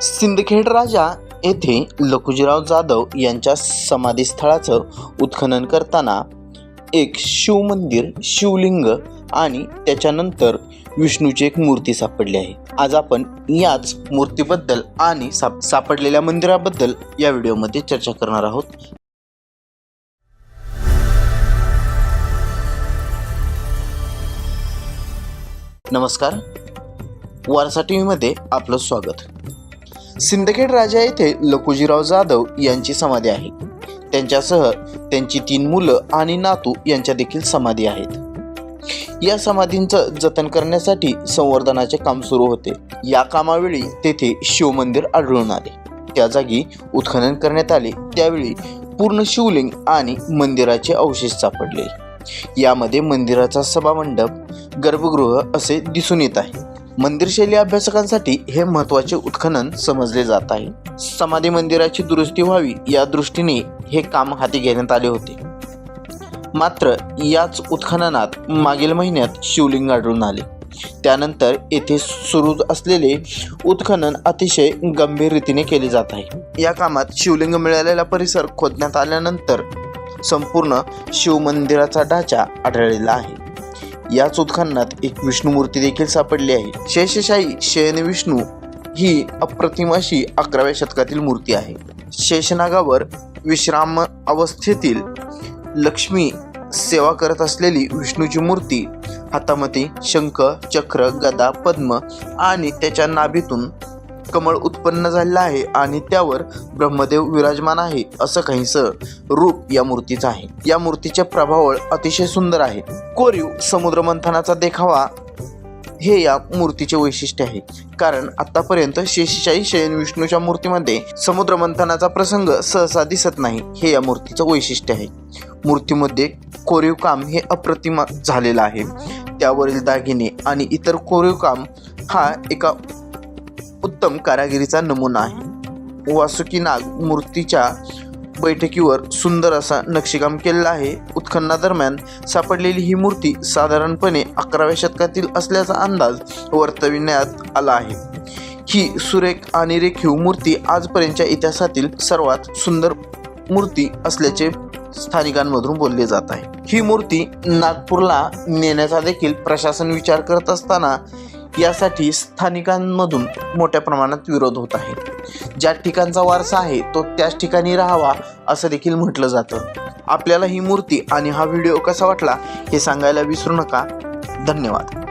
सिंदखेड राजा येथे लखुजीराव जाधव यांच्या समाधीस्थळाचं उत्खनन करताना एक शिवमंदिर शिवलिंग आणि त्याच्यानंतर विष्णूची एक मूर्ती सापडली आहे. आज आपण याच मूर्तीबद्दल आणि साप सापडलेल्या मंदिराबद्दल या व्हिडिओमध्ये चर्चा करणार आहोत. नमस्कार. वारसा टी व्हीमध्ये आपलं स्वागत. सिंदखेड राजा येथे लखुजीराव जाधव यांची समाधी आहे. त्यांच्यासह त्यांची तीन मुलं आणि नातू यांच्या देखील समाधी आहेत. या समाधींचं जतन करण्यासाठी संवर्धनाचे काम सुरू होते. या कामावेळी तेथे शिवमंदिर आढळून आले. त्या जागी उत्खनन करण्यात आले. त्यावेळी पूर्ण शिवलिंग आणि मंदिराचे अवशेष सापडले. यामध्ये मंदिराचा सभामंडप गर्भगृह असे दिसून येत आहे. मंदिरशैली अभ्यासकांसाठी हे महत्त्वाचे उत्खनन समजले जात आहे. समाधी मंदिराची दुरुस्ती व्हावी या दृष्टीने हे काम हाती घेण्यात आले होते. मात्र याच उत्खननात मागील महिन्यात शिवलिंग आढळून आले. त्यानंतर येथे सुरू असलेले उत्खनन अतिशय गंभीर रीतीने केले जात आहे. या कामात शिवलिंग मिळालेला परिसर खोदण्यात आल्यानंतर संपूर्ण शिवमंदिराचा ढाचा आढळलेला आहे. याच उत्खननात एक विष्णुमूर्ती देखील सापडली आहे. शेषशाही शयन विष्णू ही अप्रतिम अशी अकराव्या शतकातील मूर्ती आहे. शेषनागावर विश्राम अवस्थेतील लक्ष्मी सेवा करत असलेली विष्णूची मूर्ती हातामध्ये शंख चक्र गदा पद्म आणि त्याच्या नाभीतून कमळ उत्पन्न झालेलं आहे आणि त्यावर ब्रह्मदेव विराजमान आहे असं काहीसं रूप या मूर्तीचं आहे. या मूर्तीचे प्रभावळ अतिशय सुंदर आहे. कोरीव समुद्र मंथनाचा देखावा हे या मूर्तीचे वैशिष्ट्य आहे. कारण आतापर्यंत शेषशाही शयन विष्णूच्या मूर्तीमध्ये समुद्र मंथनाचा प्रसंग सहसा दिसत नाही हे या मूर्तीचं वैशिष्ट्य आहे. मूर्तीमध्ये कोरीव काम हे अप्रतिम झालेलं आहे. त्यावरील दागिने आणि इतर कोरीव काम हा एका उत्तम कारागिरीचा नमुना आहे. वासुकी नाग मूर्तीच्या बैठकीवर सुंदर असा नक्षीकाम केलेला आहे. उत्खननादरम्यान सापडलेली ही मूर्ती साधारणपणे अकराव्या शतकातील असल्याचा अंदाज वर्तविण्यात आला आहे. ही सुरेख आणि रेखीव मूर्ती आजपर्यंतच्या इतिहासातील सर्वात सुंदर मूर्ती असल्याचे स्थानिकांमधून बोलले जात आहे. ही मूर्ती नागपूरला नेण्याचा देखील प्रशासन विचार करत असताना यासाठी स्थानिकांमधून मोठ्या प्रमाणात विरोध होत आहे. ज्या ठिकाणचा वारसा आहे तो त्याच ठिकाणी राहावा असं देखील म्हटलं जातं. आपल्याला ही मूर्ती आणि हा व्हिडिओ कसा वाटला हे सांगायला विसरू नका. धन्यवाद.